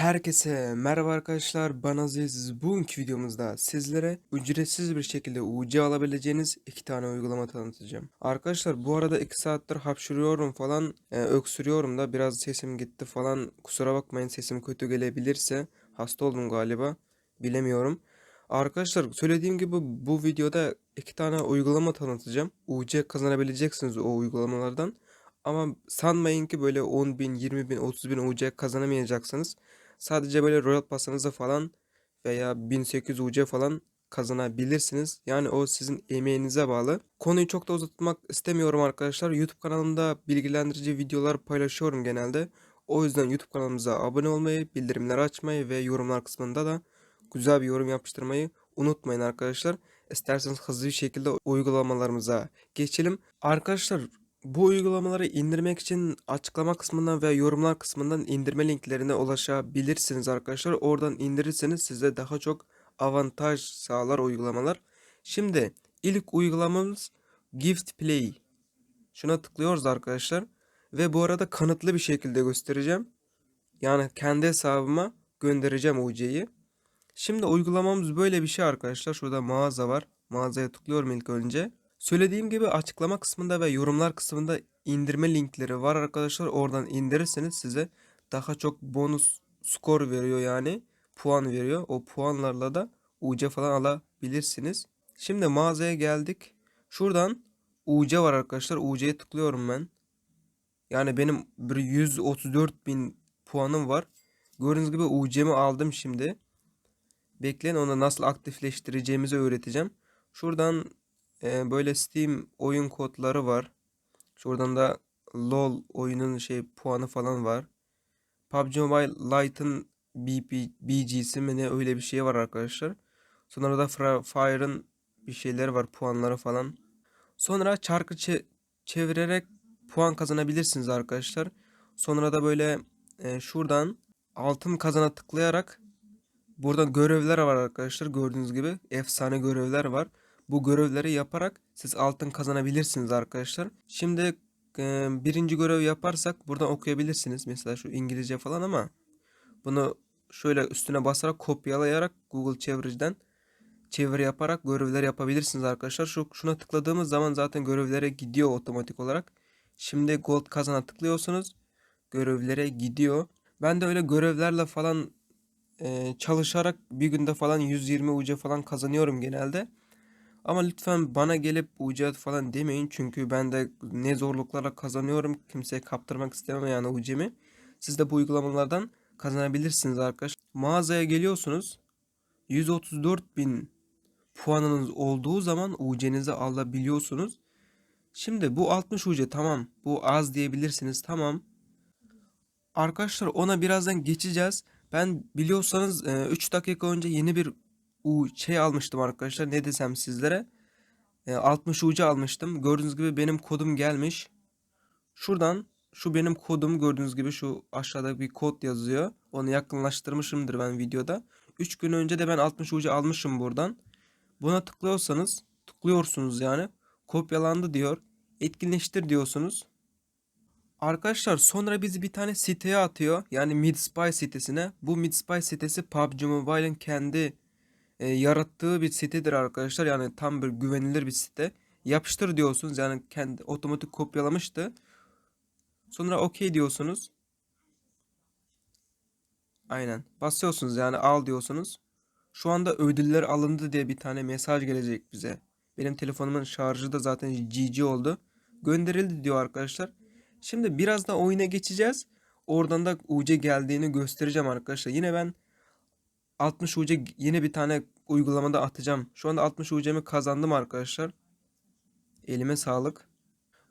Herkese merhaba arkadaşlar ben Aziz. Bugünkü videomuzda sizlere ücretsiz bir şekilde UC alabileceğiniz iki tane uygulama tanıtacağım. Arkadaşlar bu arada iki saattir hapşırıyorum falan e, öksürüyorum da biraz sesim gitti falan kusura bakmayın sesim kötü gelebilirse hasta oldum galiba bilemiyorum. Arkadaşlar söylediğim gibi bu videoda iki tane uygulama tanıtacağım. UC kazanabileceksiniz o uygulamalardan. Ama sanmayın ki böyle 10 bin, 20 bin, 30 bin UC kazanamayacaksınız. Sadece böyle Royal Pass'ınızı falan veya 1800 UC falan kazanabilirsiniz. Yani o sizin emeğinize bağlı. Konuyu çok da uzatmak istemiyorum arkadaşlar. YouTube kanalımda bilgilendirici videolar paylaşıyorum genelde. O yüzden YouTube kanalımıza abone olmayı, bildirimleri açmayı ve yorumlar kısmında da güzel bir yorum yapıştırmayı unutmayın arkadaşlar. İsterseniz hızlı bir şekilde uygulamalarımıza geçelim. Arkadaşlar bu uygulamaları indirmek için açıklama kısmından veya yorumlar kısmından indirme linklerine ulaşabilirsiniz arkadaşlar. Oradan indirirseniz size daha çok avantaj sağlar uygulamalar. Şimdi ilk uygulamamız Gift Play. Şuna tıklıyoruz arkadaşlar. Ve bu arada kanıtlı bir şekilde göstereceğim. Yani kendi hesabıma göndereceğim UC'yi. Şimdi uygulamamız böyle bir şey arkadaşlar. Şurada mağaza var. Mağazaya tıklıyorum ilk önce. Söylediğim gibi açıklama kısmında ve yorumlar kısmında indirme linkleri var arkadaşlar. Oradan indirirseniz size daha çok bonus skor veriyor yani. Puan veriyor. O puanlarla da UC falan alabilirsiniz. Şimdi mağazaya geldik. Şuradan UC var arkadaşlar. UC'ye tıklıyorum ben. Yani benim bir 134 bin puanım var. Gördüğünüz gibi UC'mi aldım şimdi. Bekleyin onu nasıl aktifleştireceğimizi öğreteceğim. Şuradan e, böyle Steam oyun kodları var. Şuradan da LoL oyunun şey puanı falan var. PUBG Mobile Lite'ın BP, BG'si mi ne öyle bir şey var arkadaşlar. Sonra da Fire'ın bir şeyleri var puanları falan. Sonra çarkı çe- çevirerek puan kazanabilirsiniz arkadaşlar. Sonra da böyle e, şuradan altın kazana tıklayarak burada görevler var arkadaşlar. Gördüğünüz gibi efsane görevler var. Bu görevleri yaparak siz altın kazanabilirsiniz arkadaşlar. Şimdi e, birinci görev yaparsak buradan okuyabilirsiniz. Mesela şu İngilizce falan ama bunu şöyle üstüne basarak kopyalayarak Google çeviriciden çeviri yaparak görevler yapabilirsiniz arkadaşlar. Şu şuna tıkladığımız zaman zaten görevlere gidiyor otomatik olarak. Şimdi gold kazana tıklıyorsunuz. Görevlere gidiyor. Ben de öyle görevlerle falan e, çalışarak bir günde falan 120 UC falan kazanıyorum genelde. Ama lütfen bana gelip UC falan demeyin çünkü ben de ne zorluklarla kazanıyorum kimseye kaptırmak istemem yani UC'mi. Siz de bu uygulamalardan kazanabilirsiniz arkadaşlar. Mağazaya geliyorsunuz. 134 bin puanınız olduğu zaman UC'nizi alabiliyorsunuz. Şimdi bu 60 UC tamam. Bu az diyebilirsiniz tamam. Arkadaşlar ona birazdan geçeceğiz. Ben biliyorsanız 3 dakika önce yeni bir U şey almıştım arkadaşlar. Ne desem sizlere. E, 60 UC almıştım. Gördüğünüz gibi benim kodum gelmiş. Şuradan şu benim kodum gördüğünüz gibi şu aşağıda bir kod yazıyor. Onu yakınlaştırmışımdır ben videoda. 3 gün önce de ben 60 UC almışım buradan. Buna tıklıyorsanız tıklıyorsunuz yani. Kopyalandı diyor. Etkinleştir diyorsunuz. Arkadaşlar sonra bizi bir tane siteye atıyor. Yani Midspy sitesine. Bu Midspy sitesi PUBG Mobile'ın kendi e, yarattığı bir sitedir arkadaşlar. Yani tam bir güvenilir bir site. Yapıştır diyorsunuz. Yani kendi otomatik kopyalamıştı. Sonra OK diyorsunuz. Aynen. Basıyorsunuz yani al diyorsunuz. Şu anda ödüller alındı diye bir tane mesaj gelecek bize. Benim telefonumun şarjı da zaten GG oldu. Gönderildi diyor arkadaşlar. Şimdi biraz da oyuna geçeceğiz. Oradan da UC geldiğini göstereceğim arkadaşlar. Yine ben 60 UC yine bir tane uygulamada atacağım. Şu anda 60 UC'mi kazandım arkadaşlar. Elime sağlık.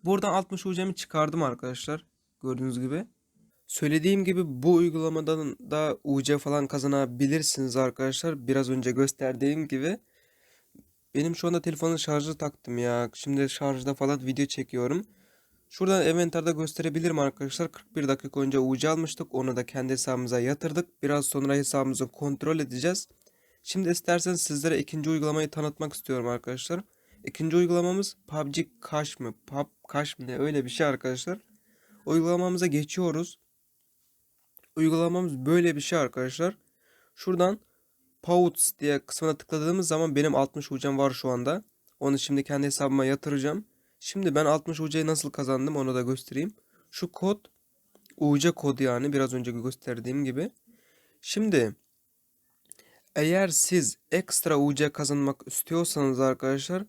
Buradan 60 UC'mi çıkardım arkadaşlar. Gördüğünüz gibi. Söylediğim gibi bu uygulamadan da UC falan kazanabilirsiniz arkadaşlar. Biraz önce gösterdiğim gibi. Benim şu anda telefonun şarjı taktım ya. Şimdi şarjda falan video çekiyorum. Şuradan inventarda gösterebilirim arkadaşlar. 41 dakika önce UC almıştık. Onu da kendi hesabımıza yatırdık. Biraz sonra hesabımızı kontrol edeceğiz. Şimdi isterseniz sizlere ikinci uygulamayı tanıtmak istiyorum arkadaşlar. İkinci uygulamamız PUBG Cash mı? PUB Cash mı ne? Öyle bir şey arkadaşlar. Uygulamamıza geçiyoruz. Uygulamamız böyle bir şey arkadaşlar. Şuradan Pouts diye kısmına tıkladığımız zaman benim 60 UC'm var şu anda. Onu şimdi kendi hesabıma yatıracağım. Şimdi ben 60 UC'yi nasıl kazandım onu da göstereyim. Şu kod UC kodu yani biraz önce gösterdiğim gibi. Şimdi eğer siz ekstra UC kazanmak istiyorsanız arkadaşlar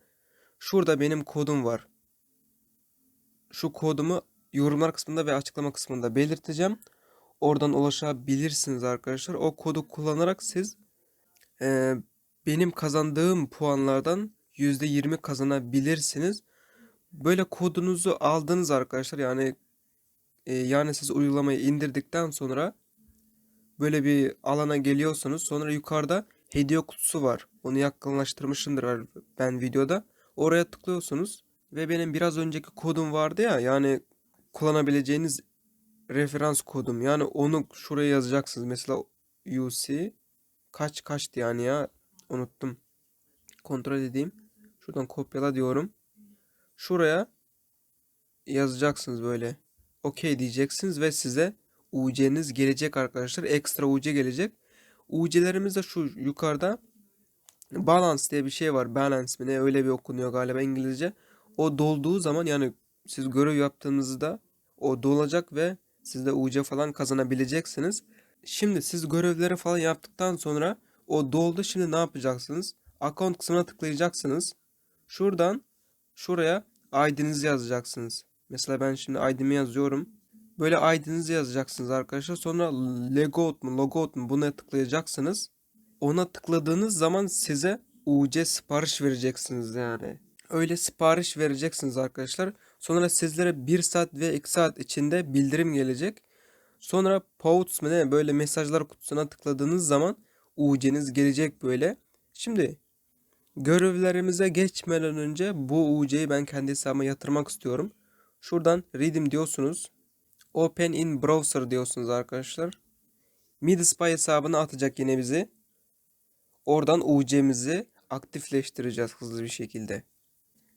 şurada benim kodum var. Şu kodumu yorumlar kısmında ve açıklama kısmında belirteceğim. Oradan ulaşabilirsiniz arkadaşlar. O kodu kullanarak siz e, benim kazandığım puanlardan %20 kazanabilirsiniz. Böyle kodunuzu aldınız arkadaşlar. Yani e, yani siz uygulamayı indirdikten sonra böyle bir alana geliyorsunuz. Sonra yukarıda hediye kutusu var. Onu yakınlaştırmışımdır ben videoda. Oraya tıklıyorsunuz ve benim biraz önceki kodum vardı ya yani kullanabileceğiniz referans kodum. Yani onu şuraya yazacaksınız. Mesela UC kaç kaçtı yani ya unuttum. Kontrol edeyim. Şuradan kopyala diyorum. Şuraya yazacaksınız böyle. OK diyeceksiniz ve size UC'niz gelecek arkadaşlar. Ekstra UC gelecek. UC'lerimiz de şu yukarıda balance diye bir şey var. Balance mi ne öyle bir okunuyor galiba İngilizce. O dolduğu zaman yani siz görev yaptığınızda o dolacak ve siz de UC falan kazanabileceksiniz. Şimdi siz görevleri falan yaptıktan sonra o doldu. Şimdi ne yapacaksınız? Account kısmına tıklayacaksınız. Şuradan şuraya ID'nizi yazacaksınız. Mesela ben şimdi ID'mi yazıyorum. Böyle ID'nizi yazacaksınız arkadaşlar. Sonra logout mu logout mu buna tıklayacaksınız. Ona tıkladığınız zaman size UC sipariş vereceksiniz yani. Öyle sipariş vereceksiniz arkadaşlar. Sonra sizlere 1 saat ve 2 saat içinde bildirim gelecek. Sonra Pouts mı ne böyle mesajlar kutusuna tıkladığınız zaman UC'niz gelecek böyle. Şimdi görevlerimize geçmeden önce bu UC'yi ben kendi hesabıma yatırmak istiyorum. Şuradan Redeem diyorsunuz. Open in Browser diyorsunuz arkadaşlar. Midspy hesabına atacak yine bizi. Oradan UC'mizi aktifleştireceğiz hızlı bir şekilde.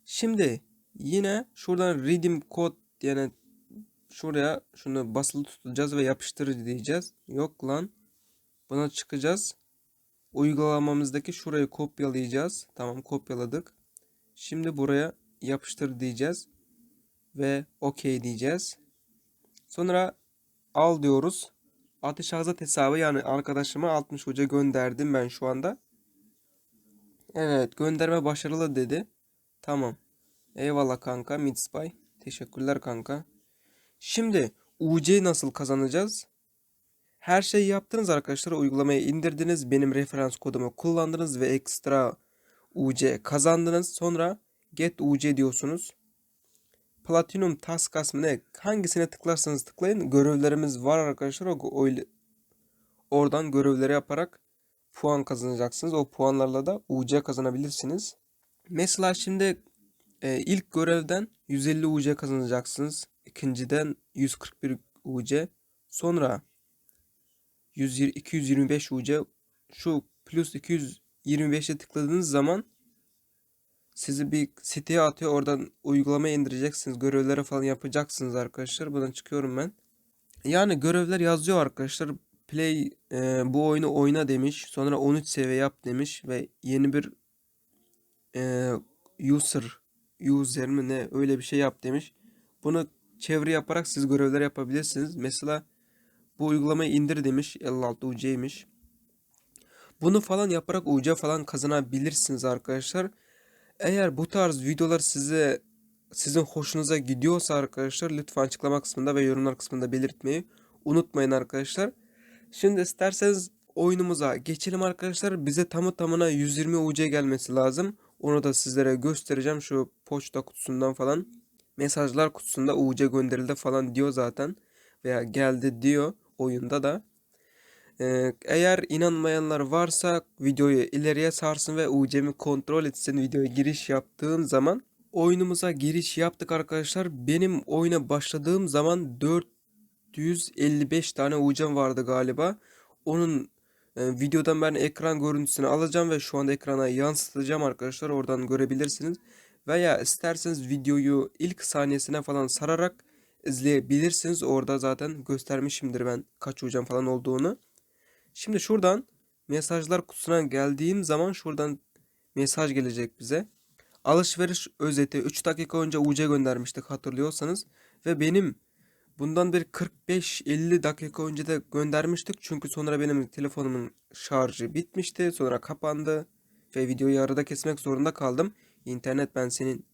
Şimdi yine şuradan redeem kod yani şuraya şunu basılı tutacağız ve yapıştır diyeceğiz. Yok lan. Buna çıkacağız. Uygulamamızdaki şurayı kopyalayacağız. Tamam kopyaladık. Şimdi buraya yapıştır diyeceğiz. Ve OK diyeceğiz. Sonra al diyoruz. Ateş Azat hesabı yani arkadaşıma 60 hoca gönderdim ben şu anda. Evet gönderme başarılı dedi. Tamam. Eyvallah kanka Midspy. Teşekkürler kanka. Şimdi UC nasıl kazanacağız? Her şeyi yaptınız arkadaşlar. Uygulamayı indirdiniz. Benim referans kodumu kullandınız ve ekstra UC kazandınız. Sonra get UC diyorsunuz. Platinum Task mı ne? Hangisine tıklarsanız tıklayın. Görevlerimiz var arkadaşlar. O, oradan görevleri yaparak puan kazanacaksınız. O puanlarla da UC kazanabilirsiniz. Mesela şimdi e, ilk görevden 150 UC kazanacaksınız. İkinciden 141 UC. Sonra 120, 225 UC. Şu plus 225'e tıkladığınız zaman sizi bir siteye atıyor. Oradan uygulamayı indireceksiniz. Görevleri falan yapacaksınız arkadaşlar. Buradan çıkıyorum ben. Yani görevler yazıyor arkadaşlar. Play e, bu oyunu oyna demiş. Sonra 13 seviye yap demiş ve yeni bir e, user user mi ne öyle bir şey yap demiş. Bunu çeviri yaparak siz görevler yapabilirsiniz. Mesela bu uygulamayı indir demiş. 56 UC'ymiş. Bunu falan yaparak UC falan kazanabilirsiniz arkadaşlar. Eğer bu tarz videolar size sizin hoşunuza gidiyorsa arkadaşlar lütfen açıklama kısmında ve yorumlar kısmında belirtmeyi unutmayın arkadaşlar. Şimdi isterseniz oyunumuza geçelim arkadaşlar. Bize tamı tamına 120 UC gelmesi lazım. Onu da sizlere göstereceğim. Şu poçta kutusundan falan mesajlar kutusunda UC gönderildi falan diyor zaten. Veya geldi diyor oyunda da. Ee, eğer inanmayanlar varsa videoyu ileriye sarsın ve UC'mi kontrol etsin videoya giriş yaptığım zaman. Oyunumuza giriş yaptık arkadaşlar. Benim oyuna başladığım zaman 455 tane UC'm vardı galiba. Onun e, videodan ben ekran görüntüsünü alacağım ve şu anda ekrana yansıtacağım arkadaşlar. Oradan görebilirsiniz. Veya isterseniz videoyu ilk saniyesine falan sararak izleyebilirsiniz. Orada zaten göstermişimdir ben kaç UC'm falan olduğunu. Şimdi şuradan mesajlar kutusuna geldiğim zaman şuradan mesaj gelecek bize. Alışveriş özeti 3 dakika önce UC göndermiştik hatırlıyorsanız ve benim bundan bir 45-50 dakika önce de göndermiştik çünkü sonra benim telefonumun şarjı bitmişti sonra kapandı ve videoyu arada kesmek zorunda kaldım. İnternet ben senin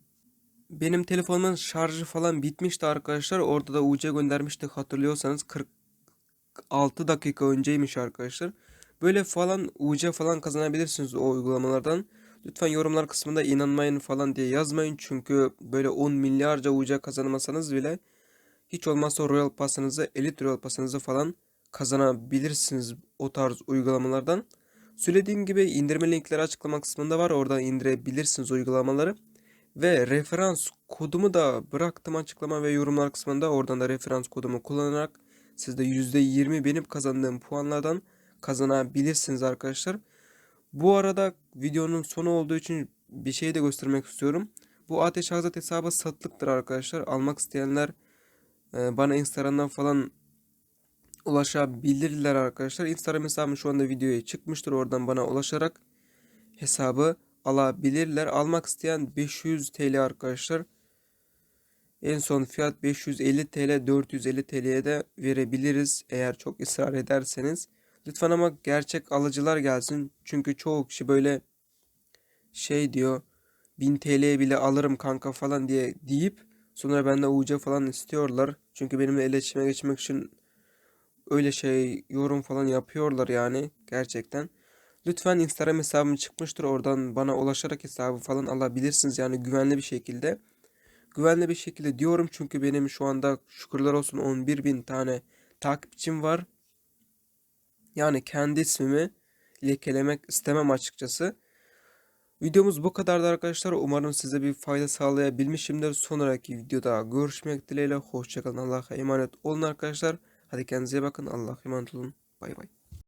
benim telefonumun şarjı falan bitmişti arkadaşlar. Orada da UC göndermiştik hatırlıyorsanız 46 dakika önceymiş arkadaşlar. Böyle falan UC falan kazanabilirsiniz o uygulamalardan. Lütfen yorumlar kısmında inanmayın falan diye yazmayın. Çünkü böyle 10 milyarca UC kazanmasanız bile hiç olmazsa Royal Pass'ınızı, Elite Royal Pass'ınızı falan kazanabilirsiniz o tarz uygulamalardan. Söylediğim gibi indirme linkleri açıklama kısmında var. Oradan indirebilirsiniz uygulamaları. Ve referans kodumu da bıraktım açıklama ve yorumlar kısmında. Oradan da referans kodumu kullanarak siz de %20 benim kazandığım puanlardan kazanabilirsiniz arkadaşlar. Bu arada videonun sonu olduğu için bir şey de göstermek istiyorum. Bu Ateş Hazret hesabı satılıktır arkadaşlar. Almak isteyenler e, bana Instagram'dan falan ulaşabilirler arkadaşlar. Instagram hesabım şu anda videoya çıkmıştır. Oradan bana ulaşarak hesabı alabilirler. Almak isteyen 500 TL arkadaşlar. En son fiyat 550 TL 450 TL'ye de verebiliriz eğer çok ısrar ederseniz. Lütfen ama gerçek alıcılar gelsin. Çünkü çoğu kişi böyle şey diyor 1000 TL'ye bile alırım kanka falan diye deyip sonra benden UC falan istiyorlar. Çünkü benimle iletişime geçmek için öyle şey yorum falan yapıyorlar yani gerçekten. Lütfen Instagram hesabım çıkmıştır. Oradan bana ulaşarak hesabı falan alabilirsiniz. Yani güvenli bir şekilde. Güvenli bir şekilde diyorum çünkü benim şu anda şükürler olsun 11 bin tane takipçim var. Yani kendi ismimi lekelemek istemem açıkçası. Videomuz bu kadardı arkadaşlar. Umarım size bir fayda sağlayabilmişimdir. Sonraki videoda görüşmek dileğiyle. Hoşçakalın. Allah'a emanet olun arkadaşlar. Hadi kendinize bakın. Allah'a emanet olun. Bay bay.